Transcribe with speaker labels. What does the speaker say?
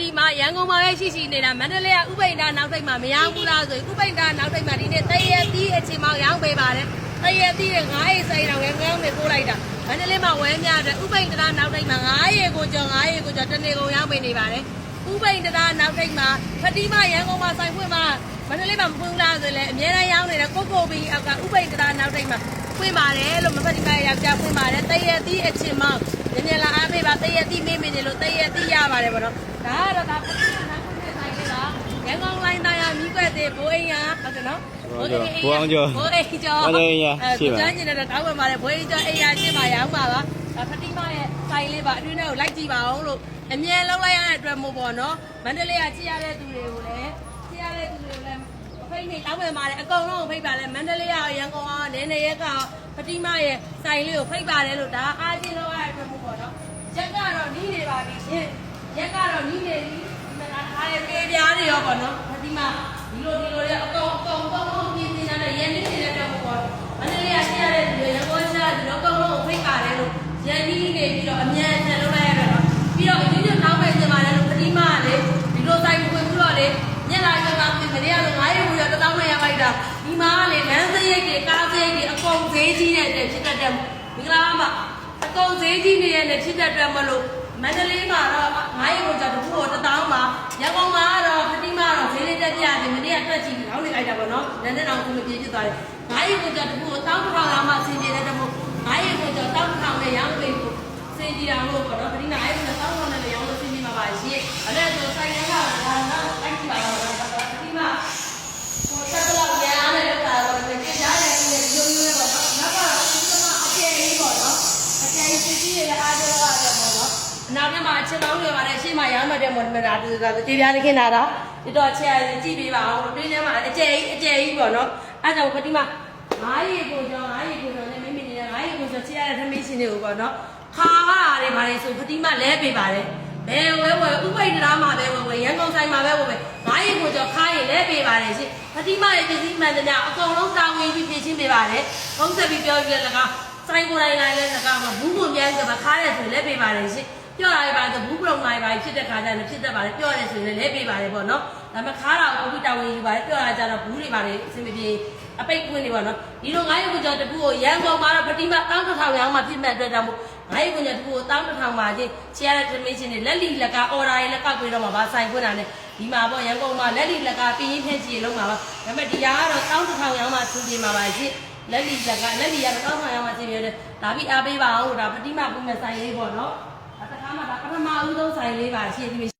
Speaker 1: တီမှာရန်ကုန်မှာပဲရှိရှိနေတာမန္တလေးကဥပိ္ပဒါနောက်ထိပ်မှာမရောက်ဘူးလားဆိုရင်ဥပိ္ပဒါနောက်ထိပ်မှာဒီနေ့တရက်သီးအချိန်မှရောင်းပေးပါတယ်တရက်သီးရဲ့9ရေစိတ်တော့ငယ်ငယ်နဲ့ပို့လိုက်တာမန္တလေးမှာဝဲများတဲ့ဥပိ္ပဒါနောက်ထိပ်မှာ9ရေကိုကျော်9ရေကိုကျော်တနေ့ကုန်ရောင်းပေးနေပါတယ်ဥပိ္ပဒါနောက်ထိပ်မှာဖတီမှာရန်ကုန်မှာဆိုင်ဖွင့်မှာမန္တလေးမှာမဖွင့်ဘူးလားဆိုရင်လည်းအများအားရောင်းနေတဲ့ကိုကိုဘီအောက်ကဥပိ္ပဒါနောက်ထိပ်မှာဖွင့်ပါတယ်လို့မဖတီမှာယောက်ျားဖွင့်ပါတယ်တရက်သီးအချိန်မှ ညနေလာအားပေးပါတရက်တိမေးမနေလို့တရက်တိရပါတယ်ဗောနော်ဒါကတော့ဒါပထမနာခုနဲ့ဆိုင်လေးပါရန်ကုန်လိုင်းသားရမိကွက်သေးဘိုးအိမ်ရဟုတ်တယ်နော်ဘိုးအိမ်ကျော်ဘိုးအိမ်ကျော်အဲကိုကျန်းကျင်တဲ့တောင်းပန်ပါတယ်ဘိုးအိမ်ကျော်အိမ်ရရှင်းပါရအောင်ပါပါဒါဖတိမရဲ့ဆိုင်လေးပါအတွင်းထဲကိုလိုက်ကြည့်ပါအောင်လို့အမြဲလောက်လိုက်ရတဲ့အတွက်မို့ပေါ့နော်မန္တလေးကကြည့်ရတဲ့သူတွေကိုလည်းကြည့်ရတဲ့သူတွေကိုလည်းဖိတ်နေတောင်းပန်ပါတယ်အကုန်လုံးကိုဖိတ်ပါလဲမန္တလေးကရန်ကုန်ကနည်းနည်းရက်ကဖတိမရဲ့ဆိုင်လေးကိုဖိတ်ပါတယ်လို့ဒါအားချင်းလောက်ရတဲ့အတွက်မို့ပေါ့နော် ရက်ကတော့နီးနေပါပြီ ရှင်ရက်ကတော့နီးနေပြီဒီမှာအားရပေးပြားတွေရောပေါ့နော်ဒီမှာဒီလိုဒီလိုတွေအကောင်အကောင်အကောင်အပြင်ပြင်နေတဲ့ရန်နီးနေတဲ့တော့ပေါ့မန္တလေးကရှိရတဲ့ဒီရန်ကုန်ရှာဒီလိုအကောင်လုံးကိုဖိတ်ပါတယ်လို့ရန်နီးနေပြီးတော့အမြန်ဆန်လုပ်လိုက်ရတော့ပြီးတော့အရင်ကနောက်ပဲကျင်ပါတယ်လို့ပတိမကလေဒီလိုဆိုင်ဝင်ပြီးတော့လေညလာကျတော့ပြင်မရတော့ငါးရုပ်ရတောင်းနဲ့ရလိုက်တာဒီမှာကလေလမ်းစရိတ်တွေကားစရိတ်တွေအကုန်ဈေးကြီးတဲ့ဖြစ်တတ်တဲ့မင်္ဂလာပါအကုန်ဈေးကြီးနေတဲ့နဲ့ဖြစ်တဲ့အတွက်မလို့ မန္တလေးမှာတော့9ရက်ကိုကြောက်တခုတော့တောင်းပါရန်ကုန်မှာတော့ဖတိမတော့ဈေးလေးတက်ပြတယ်မနေ့ကတွက်ကြည့်ပြီးလောင်းနေလိုက်တာပေါ့နော်နန်းတဲ့အောင်သူမပြေဖြစ်သွားတယ်9ရက်ကိုကြောက်တခုကိုတောင်းတစ်ထောင်လောက်မှဆင်ပြေတဲ့တမို့9ရက်ကိုကြောက်တောင်းတစ်ထောင်နဲ့ရောင်းပေးဖို့ဆင်ကြည်အောင်လို့ပေါ့နော်ဖတိမအဲ့ဒါတောင်းတော့လည်းရောင်းလို့ဆင်ကြည်မှာပါရှိအဲ့ဒါဆိုဆိုင်ရကဒါတော့တိုက်ကြည့်ပါတော့ဖတိမဟိုတက်တော့ရမ်းတယ်လို့တာတော့ကြည့်ရတယ်ဒီလိုမျိုးပေါ့နော်နောက်တော့ဒီမှာအပြေလေးပေါ့နော်အကျဉ်းစစ်ကြီးရဲ့အားကြောရတယ်ပေါ့နော် အနောက်ထဲမှာအချင်းပေါင်းတွေပါတယ်ရှေ့မှာရောင်းမှတဲ့မော်ဒယ်တာတူတာတေးပြားလေးခင်းလာတာဒီတော့ချက်ရကြည့်ပေးပါအောင်တွင်းထဲမှာအကျဲကြီးအကျဲကြီးပေါ့နော်အဲကြောင့်ခတိမငါးရီကိုကြောင့်ငါးရီကိုကြောင့်လည်းမိမိနေငါးရီကိုကြောင့်ချက်ရတဲ့သမီးရှင်တွေကိုပေါ့နော်ခါရတယ်ဗါလေဆိုခတိမလဲပေးပါတယ်ဘယ်ဝဲဝဲဥပိ္ပဒရာမှာပဲဝဲဝဲရန်ကုန်ဆိုင်မှာပဲဝဲဝဲငါးရီကိုကြောင့်ခါရင်လဲပေးပါတယ်ရှင်ခတိမရဲ့ပစ္စည်းမှန်သမျှအကုန်လုံးတာဝန်ပြီးပြင်ရှင်းပေးပါတယ်ဘုံဆက်ပြီးပြောပြလကားဆိုင်ကိုယ်တိုင်လိုက်လဲငကားမှာဘူးပုံပြန်ဆိုပါခါရဲဆိုရင်လည်းပေးပါတယ်ရှင် ပြောရပါဆိုဘူးပုံနိုင်ပါဖြစ်တဲ့ခါကျရင်ဖြစ်တတ်ပါတယ်ပြောရဲဆိုရင်လည်းပေးပါတယ်ပေါ့နော်ဒါပေမဲ့ခါတာကိုအခုတာဝန်ယူပါတယ်ပြောရကြတော့ဘူးတွေပါတယ်အဆင်မပြေအပိတ်ကွင်းနေပါနော်ဒီလို9ရက်ကိုကြောတပူကိုရန်ကုန်မှာတော့ပတိမတောင်းတစ်ထောင်ရောင်းမှဖြစ်မဲ့အတွက်ကြောင့်မို့9ရက်ကိုကြောတပူကိုတောင်းတစ်ထောင်မှာချင်းချရတဲ့ information တွေလက်လီလက်ကအော်ဒါတွေလက်ကပြေးတော့မှာပါဆိုင်ခွင့်တာနဲ့ဒီမှာပေါ့ရန်ကုန်မှာလက်လီလက်ကပြင်းရင်ဖြည့်ချီလုံးမှာပါဒါပေမဲ့ဒီဟာကတော့တောင်းတစ်ထောင်ရောင်းမှသူပြေမှာပါရှင်လက်လီလက်ကလက်လီကတော့တောင်းထောင်ရောင်းမှချင်းပြတယ်ဒါပြီးအားပေးပါအောင်လို့ဒါပတိမပုံမဲ့ဆိုင်လေးပေါ့နော်ဒါတစ်ခါ မှဒါပထမဦးဆုံးဆိုင်လေးပါရှင်းပြီး